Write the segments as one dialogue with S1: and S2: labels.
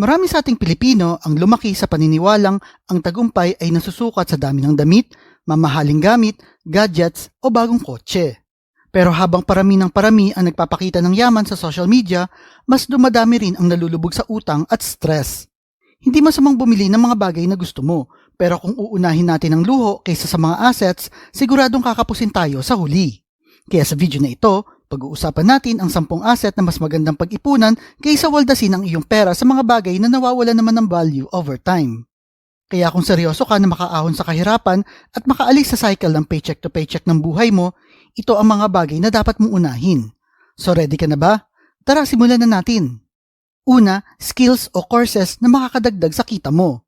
S1: Marami sa ating Pilipino ang lumaki sa paniniwalang ang tagumpay ay nasusukat sa dami ng damit, mamahaling gamit, gadgets o bagong kotse. Pero habang parami ng parami ang nagpapakita ng yaman sa social media, mas dumadami rin ang nalulubog sa utang at stress. Hindi masamang bumili ng mga bagay na gusto mo, pero kung uunahin natin ang luho kaysa sa mga assets, siguradong kakapusin tayo sa huli. Kaya sa video na ito, pag-uusapan natin ang 10 asset na mas magandang pag-ipunan kaysa waldasin ang iyong pera sa mga bagay na nawawala naman ng value over time. Kaya kung seryoso ka na makaahon sa kahirapan at makaalis sa cycle ng paycheck to paycheck ng buhay mo, ito ang mga bagay na dapat mong unahin. So ready ka na ba? Tara simulan na natin. Una, skills o courses na makakadagdag sa kita mo.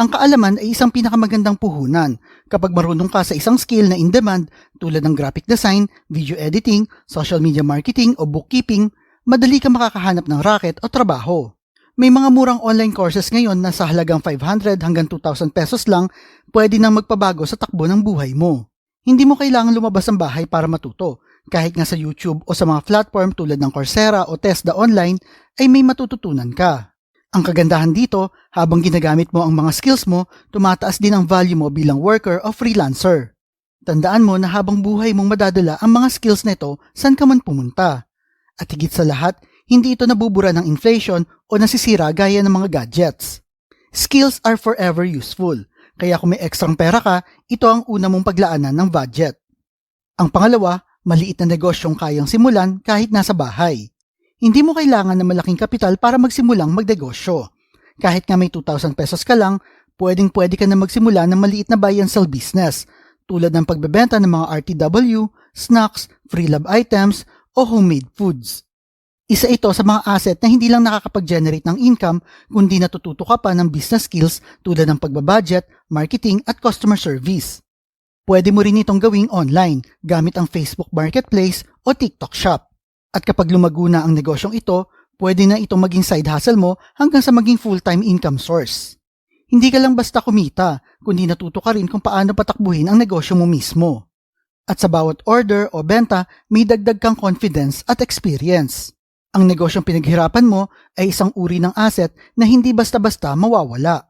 S1: Ang kaalaman ay isang pinakamagandang puhunan kapag marunong ka sa isang skill na in-demand tulad ng graphic design, video editing, social media marketing o bookkeeping, madali ka makakahanap ng racket o trabaho. May mga murang online courses ngayon na sa halagang 500 hanggang 2,000 pesos lang pwede nang magpabago sa takbo ng buhay mo. Hindi mo kailangan lumabas ng bahay para matuto. Kahit nga sa YouTube o sa mga platform tulad ng Coursera o Tesda Online ay may matututunan ka. Ang kagandahan dito, habang ginagamit mo ang mga skills mo, tumataas din ang value mo bilang worker o freelancer. Tandaan mo na habang buhay mong madadala ang mga skills nito saan ka man pumunta. At higit sa lahat, hindi ito nabubura ng inflation o nasisira gaya ng mga gadgets. Skills are forever useful, kaya kung may ekstrang pera ka, ito ang una mong paglaanan ng budget. Ang pangalawa, maliit na negosyong kayang simulan kahit nasa bahay. Hindi mo kailangan ng malaking kapital para magsimulang magnegosyo. Kahit nga may 2,000 pesos ka lang, pwedeng pwede ka na magsimula ng maliit na buy and sell business tulad ng pagbebenta ng mga RTW, snacks, free love items, o homemade foods. Isa ito sa mga asset na hindi lang nakakapag-generate ng income kundi natututo ka pa ng business skills tulad ng pagbabudget, marketing at customer service. Pwede mo rin itong gawing online gamit ang Facebook Marketplace o TikTok Shop. At kapag lumago na ang negosyong ito, pwede na itong maging side hustle mo hanggang sa maging full-time income source. Hindi ka lang basta kumita, kundi natuto ka rin kung paano patakbuhin ang negosyo mo mismo. At sa bawat order o benta, may dagdag kang confidence at experience. Ang negosyong pinaghirapan mo ay isang uri ng asset na hindi basta-basta mawawala.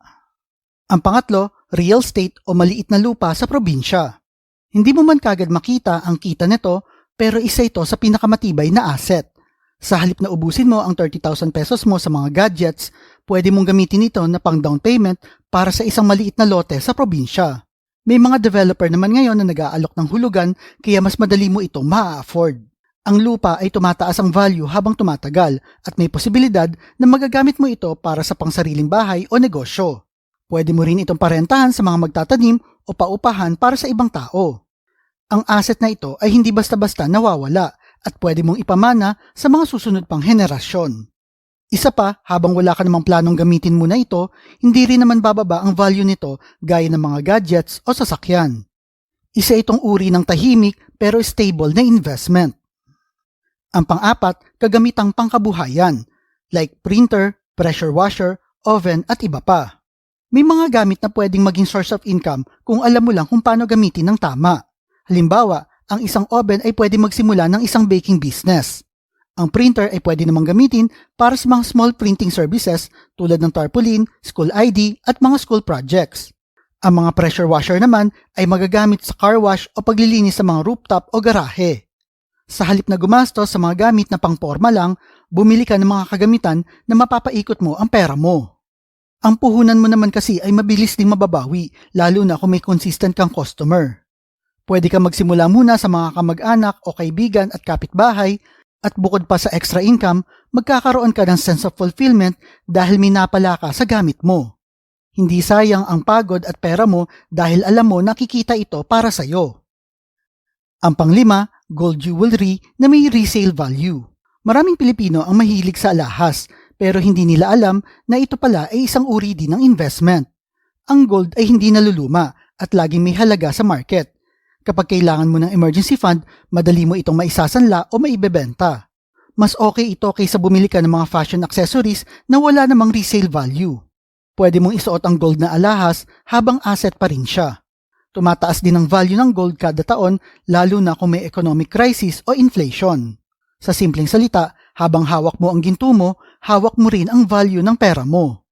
S1: Ang pangatlo, real estate o maliit na lupa sa probinsya. Hindi mo man kagad makita ang kita nito pero isa ito sa pinakamatibay na asset. Sa halip na ubusin mo ang 30,000 pesos mo sa mga gadgets, pwede mong gamitin ito na pang down payment para sa isang maliit na lote sa probinsya. May mga developer naman ngayon na nag-aalok ng hulugan kaya mas madali mo itong ma-afford. Ang lupa ay tumataas ang value habang tumatagal at may posibilidad na magagamit mo ito para sa pangsariling bahay o negosyo. Pwede mo rin itong parentahan sa mga magtatanim o paupahan para sa ibang tao. Ang asset na ito ay hindi basta-basta nawawala at pwede mong ipamana sa mga susunod pang henerasyon. Isa pa, habang wala ka namang planong gamitin mo na ito, hindi rin naman bababa ang value nito gaya ng mga gadgets o sasakyan. Isa itong uri ng tahimik pero stable na investment. Ang pang-apat, kagamitang pangkabuhayan like printer, pressure washer, oven at iba pa. May mga gamit na pwedeng maging source of income kung alam mo lang kung paano gamitin ng tama. Halimbawa, ang isang oven ay pwede magsimula ng isang baking business. Ang printer ay pwede namang gamitin para sa mga small printing services tulad ng tarpaulin, school ID at mga school projects. Ang mga pressure washer naman ay magagamit sa car wash o paglilinis sa mga rooftop o garahe. Sa halip na gumastos sa mga gamit na pangporma lang, bumili ka ng mga kagamitan na mapapaikot mo ang pera mo. Ang puhunan mo naman kasi ay mabilis ding mababawi, lalo na kung may consistent kang customer. Pwede ka magsimula muna sa mga kamag-anak o kaibigan at kapitbahay at bukod pa sa extra income, magkakaroon ka ng sense of fulfillment dahil may napala ka sa gamit mo. Hindi sayang ang pagod at pera mo dahil alam mo nakikita ito para sa iyo. Ang panglima, gold jewelry na may resale value. Maraming Pilipino ang mahilig sa alahas pero hindi nila alam na ito pala ay isang uri din ng investment. Ang gold ay hindi naluluma at laging may halaga sa market. Kapag kailangan mo ng emergency fund, madali mo itong maisasanla o maibebenta. Mas okay ito kaysa bumili ka ng mga fashion accessories na wala namang resale value. Pwede mong isuot ang gold na alahas habang asset pa rin siya. Tumataas din ang value ng gold kada taon lalo na kung may economic crisis o inflation. Sa simpleng salita, habang hawak mo ang ginto mo, hawak mo rin ang value ng pera mo.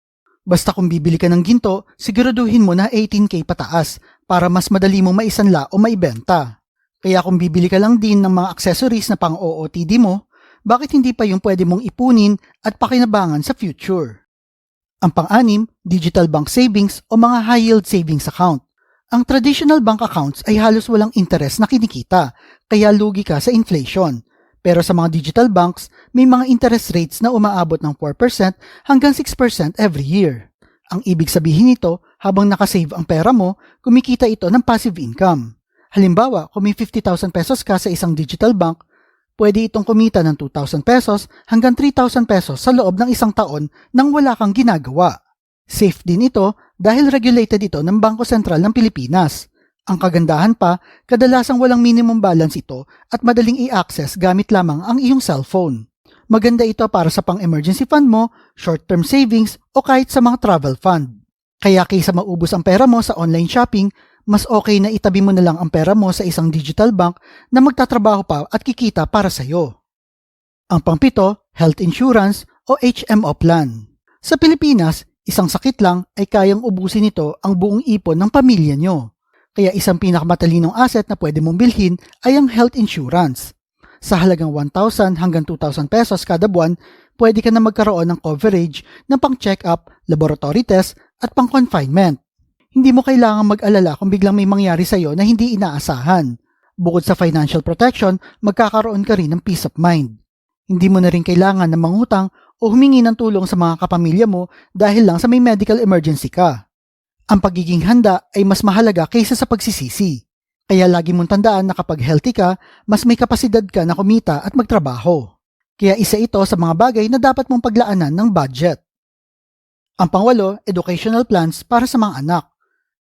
S1: Basta kung bibili ka ng ginto, siguraduhin mo na 18k pataas para mas madali mo maisanla o maibenta. Kaya kung bibili ka lang din ng mga accessories na pang OOTD mo, bakit hindi pa yung pwede mong ipunin at pakinabangan sa future? Ang pang-anim, digital bank savings o mga high yield savings account. Ang traditional bank accounts ay halos walang interest na kinikita, kaya lugi ka sa inflation. Pero sa mga digital banks, may mga interest rates na umaabot ng 4% hanggang 6% every year. Ang ibig sabihin nito, habang nakasave ang pera mo, kumikita ito ng passive income. Halimbawa, kung may 50,000 pesos ka sa isang digital bank, pwede itong kumita ng 2,000 pesos hanggang 3,000 pesos sa loob ng isang taon nang wala kang ginagawa. Safe din ito dahil regulated ito ng Bangko Sentral ng Pilipinas. Ang kagandahan pa, kadalasang walang minimum balance ito at madaling i-access gamit lamang ang iyong cellphone. Maganda ito para sa pang-emergency fund mo, short-term savings o kahit sa mga travel fund. Kaya kaysa maubos ang pera mo sa online shopping, mas okay na itabi mo na lang ang pera mo sa isang digital bank na magtatrabaho pa at kikita para sa iyo. Ang pangpito, health insurance o HMO plan. Sa Pilipinas, isang sakit lang ay kayang ubusin nito ang buong ipon ng pamilya nyo. Kaya isang pinakamatalinong asset na pwede mong bilhin ay ang health insurance. Sa halagang 1,000 hanggang 2,000 pesos kada buwan, pwede ka na magkaroon ng coverage ng pang-check-up, laboratory test at pang-confinement. Hindi mo kailangan mag-alala kung biglang may mangyari sa iyo na hindi inaasahan. Bukod sa financial protection, magkakaroon ka rin ng peace of mind. Hindi mo na rin kailangan na mangutang o humingi ng tulong sa mga kapamilya mo dahil lang sa may medical emergency ka. Ang pagiging handa ay mas mahalaga kaysa sa pagsisisi. Kaya lagi mong tandaan na kapag healthy ka, mas may kapasidad ka na kumita at magtrabaho. Kaya isa ito sa mga bagay na dapat mong paglaanan ng budget. Ang pangwalo, educational plans para sa mga anak.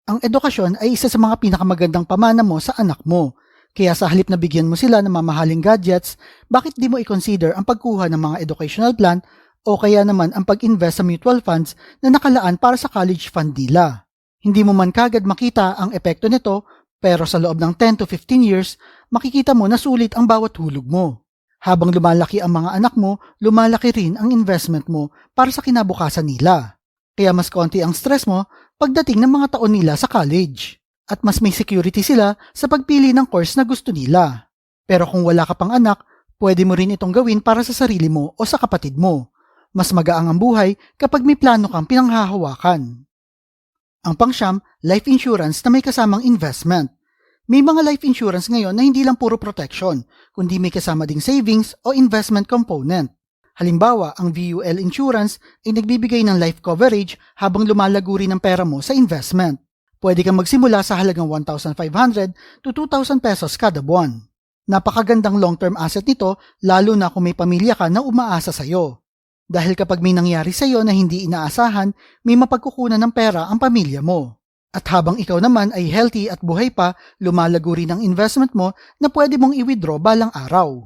S1: Ang edukasyon ay isa sa mga pinakamagandang pamana mo sa anak mo. Kaya sa halip na bigyan mo sila ng mamahaling gadgets, bakit di mo i-consider ang pagkuha ng mga educational plan o kaya naman ang pag-invest sa mutual funds na nakalaan para sa college fund nila? Hindi mo man kagad makita ang epekto nito, pero sa loob ng 10 to 15 years, makikita mo na sulit ang bawat hulog mo. Habang lumalaki ang mga anak mo, lumalaki rin ang investment mo para sa kinabukasan nila. Kaya mas konti ang stress mo pagdating ng mga taon nila sa college. At mas may security sila sa pagpili ng course na gusto nila. Pero kung wala ka pang anak, pwede mo rin itong gawin para sa sarili mo o sa kapatid mo. Mas magaang ang buhay kapag may plano kang pinanghahawakan. Ang pangsyam, life insurance na may kasamang investment. May mga life insurance ngayon na hindi lang puro protection, kundi may kasama ding savings o investment component. Halimbawa, ang VUL Insurance ay nagbibigay ng life coverage habang lumalago rin ang pera mo sa investment. Pwede kang magsimula sa halagang 1,500 to 2,000 pesos kada buwan. Napakagandang long-term asset nito lalo na kung may pamilya ka na umaasa sa'yo. Dahil kapag may nangyari sa iyo na hindi inaasahan, may mapagkukunan ng pera ang pamilya mo. At habang ikaw naman ay healthy at buhay pa, lumalago rin ang investment mo na pwede mong i-withdraw balang araw.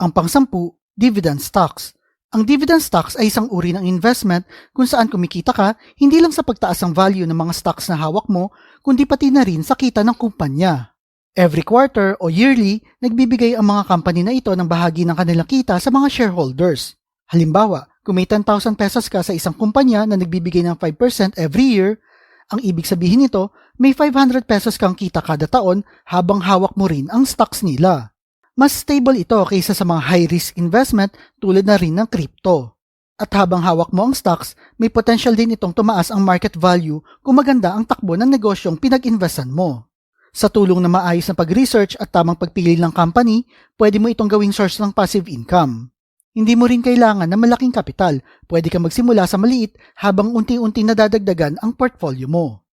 S1: Ang pangsampu, dividend stocks. Ang dividend stocks ay isang uri ng investment kung saan kumikita ka hindi lang sa pagtaas ng value ng mga stocks na hawak mo, kundi pati na rin sa kita ng kumpanya. Every quarter o yearly, nagbibigay ang mga company na ito ng bahagi ng kanilang kita sa mga shareholders. Halimbawa, kung may 10,000 pesos ka sa isang kumpanya na nagbibigay ng 5% every year, ang ibig sabihin nito, may 500 pesos kang kita kada taon habang hawak mo rin ang stocks nila. Mas stable ito kaysa sa mga high-risk investment tulad na rin ng crypto. At habang hawak mo ang stocks, may potential din itong tumaas ang market value kung maganda ang takbo ng negosyong pinag-investan mo. Sa tulong na maayos na pag-research at tamang pagpili ng company, pwede mo itong gawing source ng passive income. Hindi mo rin kailangan ng malaking kapital. Pwede ka magsimula sa maliit habang unti-unting nadadagdagan ang portfolio mo.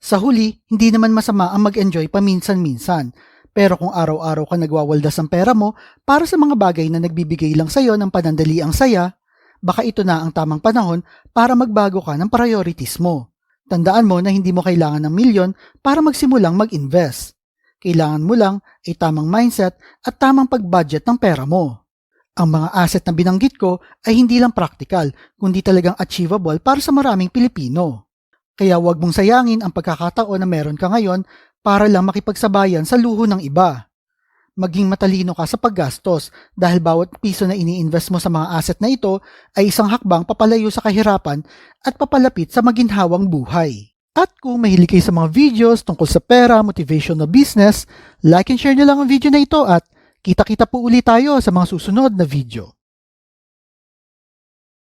S1: Sa huli, hindi naman masama ang mag-enjoy paminsan-minsan. Pero kung araw-araw ka nagwawaldas ng pera mo para sa mga bagay na nagbibigay lang sa'yo ng panandali ang saya, baka ito na ang tamang panahon para magbago ka ng priorities mo. Tandaan mo na hindi mo kailangan ng milyon para magsimulang mag-invest. Kailangan mo lang ay tamang mindset at tamang pag-budget ng pera mo. Ang mga asset na binanggit ko ay hindi lang practical, kundi talagang achievable para sa maraming Pilipino. Kaya huwag mong sayangin ang pagkakataon na meron ka ngayon para lang makipagsabayan sa luho ng iba. maging matalino ka sa paggastos dahil bawat piso na ini-invest mo sa mga asset na ito ay isang hakbang papalayo sa kahirapan at papalapit sa maginhawang buhay. At kung mahilig kayo sa mga videos tungkol sa pera, motivation na business, like and share nyo lang ang video na ito at kita-kita po ulit tayo sa mga susunod na video.